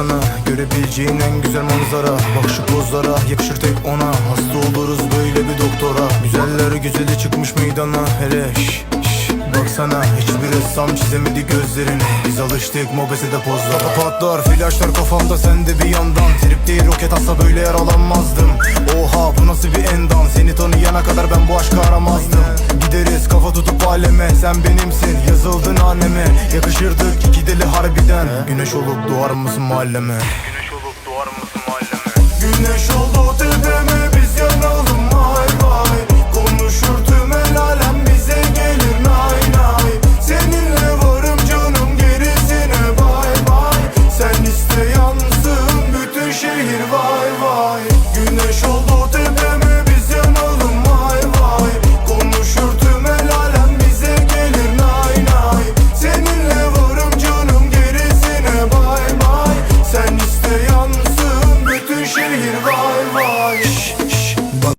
sana. Görebileceğin en güzel manzara. Bak şu pozlara yakışır tek ona. Hasta oluruz böyle bir doktora. Güzeller güzeli çıkmış meydana. Hele şş, şş, Baksana. Hiçbir ressam çizemedi gözlerini. Biz alıştık mobesede pozlara. Patlar flaşlar kafamda sende bir yandan. Trip değil roket atsa böyle yaralanmazdım. Oha bu nasıl bir endam? Seni tanıyana kadar ben bu aşkı aramazdım. Gideriz kafa tutup aleme. Sen benimsin yazıldın anneme Yakışırdık iki deli harbiden. Güneş olup doğar mısın mahalleme? Güneş olup doğar mısın mahalleme? Güneş oldu tepeme biz yanalım vay vay. Konuşur tüm el alem bize gelir nay nay. Seninle varım canım gerisine bay bay. Sen iste yansın bütün şehir vay vay. Güneş oldu şehir vay vay